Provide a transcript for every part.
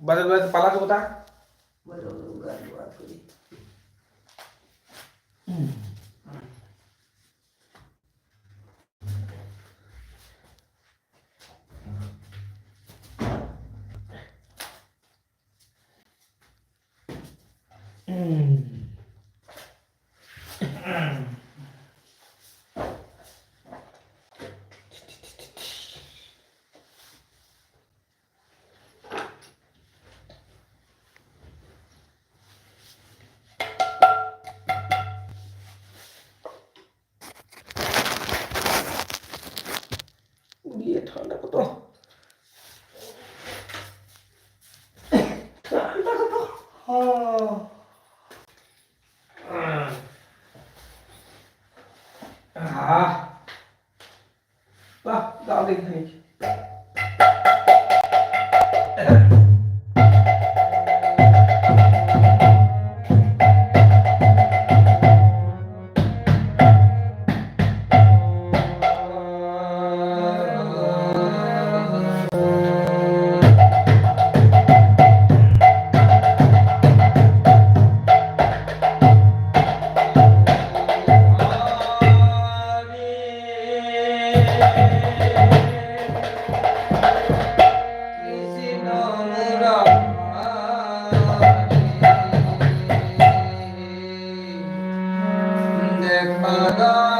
Baru dua kepala kamu tak? Baru dua dua Hmm. hmm. hmm. 아. Maga.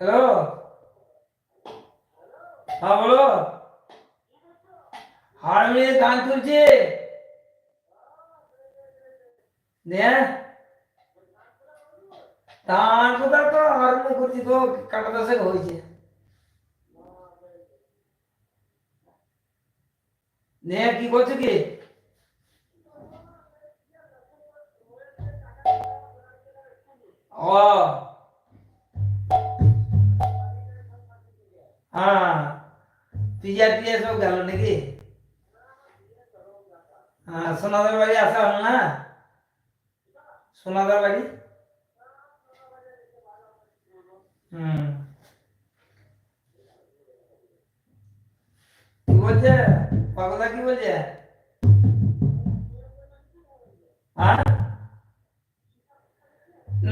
Hello? হ্যাঁ বলো। হারমোনিয়ামে গান তুলছে। তার কোথাও তো? হারমোনিয়াম করছি তো কাটা দশেক হয়েছে। নে, কি করছ কি? ও। হ্যাঁ পিজা টিজা সব গেল নাকি? হ্যাঁ সোনাদার বাড়ি আসা হল না? সোনাদার বাড়ি? কি বলছে? পাগলা কি বলছে? হ্যাঁ?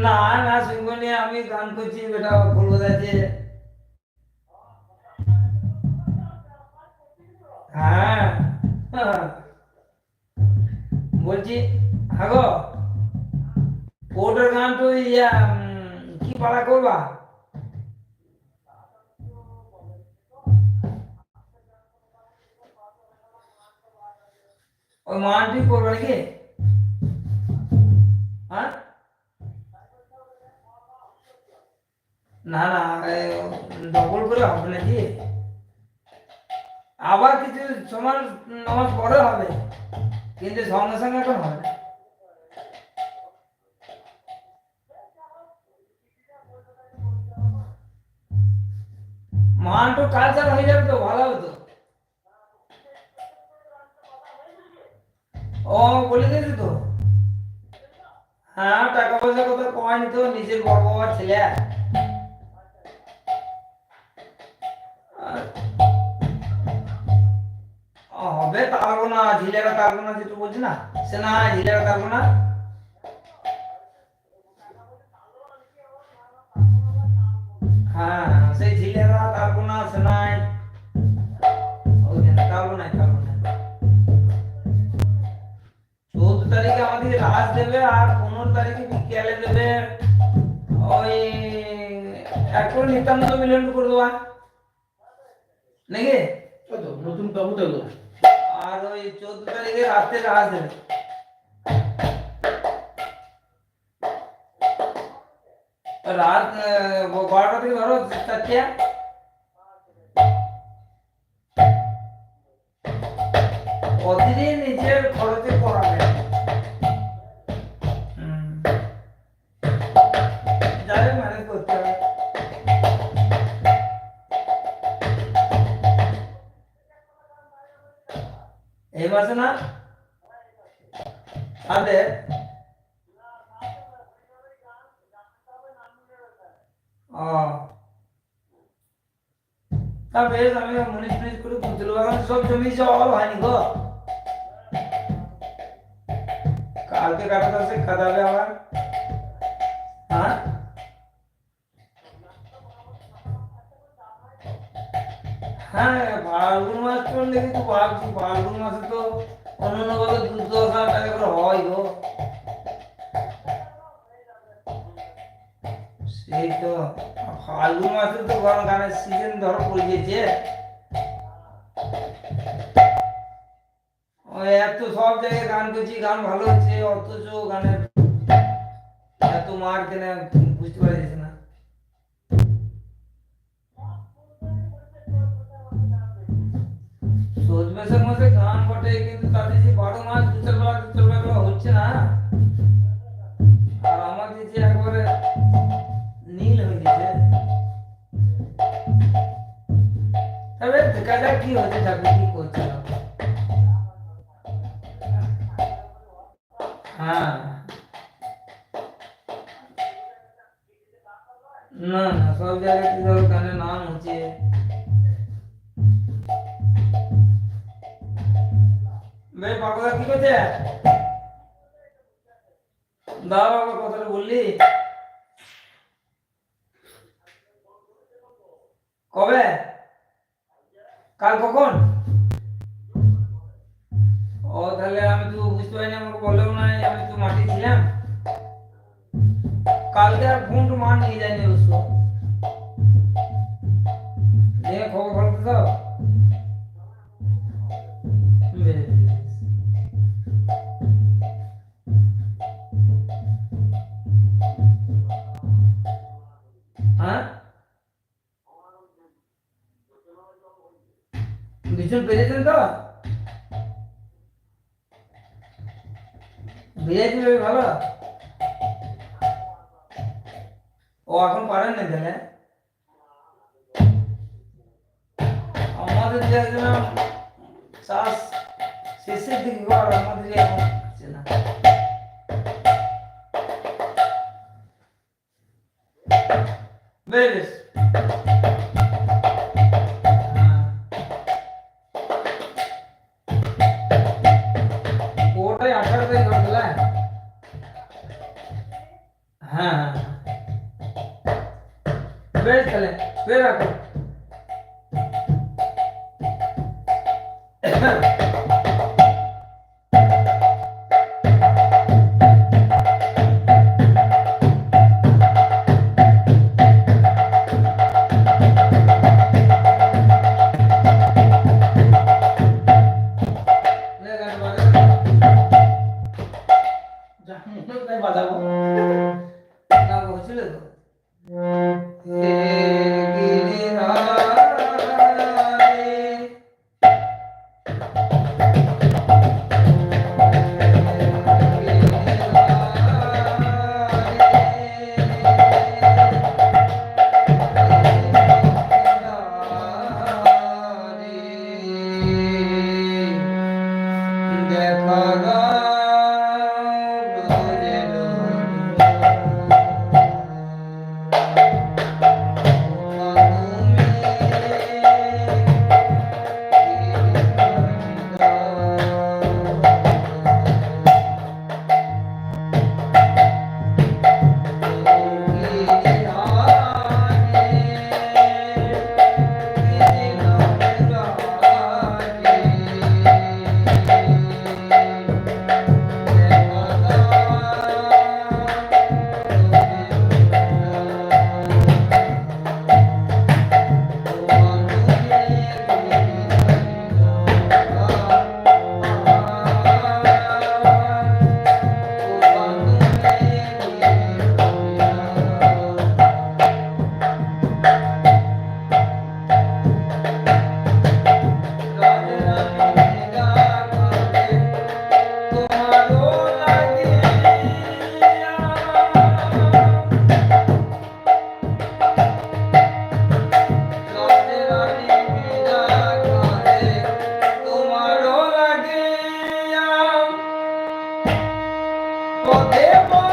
না না, শুনব আমি গান করছি, বেটা ফুল বাজাচ্ছে হ্যাঁ বলছি হাগো ওটার গান তো ইয়া উম, কি পাড়া করবা ওই মানটি করবা নাকি হ্যাঁ না না ডবল করে হবে নাকি আবার কিছু সমান নামাজ পরে হবে, কিন্তু সঙ্গে সঙ্গে এখন হবে না। মান তো কালচার হয়ে যাবে তো, ভালো হবে তো। ও, বলে দিয়েছি তো। হ্যাঁ টাকা পয়সা কথা কমায়নি তো, নিজের বড় বাবার ছেলে। তারবো না ঝিলেরা তারবো না যেটা বলছি না? সে না ঝিলেরা হ্যাঁ ঝিলেরা তারবো না চৌদ্দ তারিখে আমাদের রাজ দেবে আর পনেরো তারিখে দেবে ওই এখন নিত্যানন্দ মিলন করে দেওয়া। নাকি? নতুন তো এগুলো আর ওই চোদ্দ তারিখে রাত্রে রাজ দেবে রাত বারোটা থেকে ধরো চারটিয়া প্রতিদিন নিজের খরচে করাবে এই মাসে না সাথে ও তা বেশ আমি মুনিশ মুনিশ করে বুঝলো এখন সব জমি জল হয়নি গো কালকে কাটা আছে কাদাবে আবার হ্যাঁ ফাল্গুন মাস ফাল্গুন মাসে তো অন্য বছর দু দশ হাজার টাকা করে হয় গো। সেই তো, ফাল্গুন মাসে তো গরম গানের সিজন ধরো পড়ে ওই এত সব জায়গায় গান করছি, গান ভালো হচ্ছে, অথচ গানের এত মার কেনে বুঝতে পারছি না। চোদ্দ মধ্যে গান বটে, কিন্তু তাদের যে বারো মাস দু চার বেলা দু বেলা হচ্ছে না। আর আমাদের যে একবারে নীল হয়ে গেছে। তবে দেখা যাক কি হচ্ছে, ঠাকুর কি করছে। হ্যাঁ। না না, সব জায়গায় কি ধরো গানের নাম হচ্ছে। বে বাবা কি করছে দা বাবা কথাটা বললি কবে কাল কখন ও তাহলে আমি তো বুঝতে পারিনি আমাকে বলেও নাই আমি তো মাটি ছিলাম কালকে আর ফোন তো মা নিয়ে যায়নি অবশ্য ভীষণ পেরেছেন তো ভিআইপি ভালো ও এখন পারেন না তাহলে আমাদের দেখলাম চাষ শেষের দিকে ঘর আমাদের এখন হচ্ছে না বেশ poder morrer.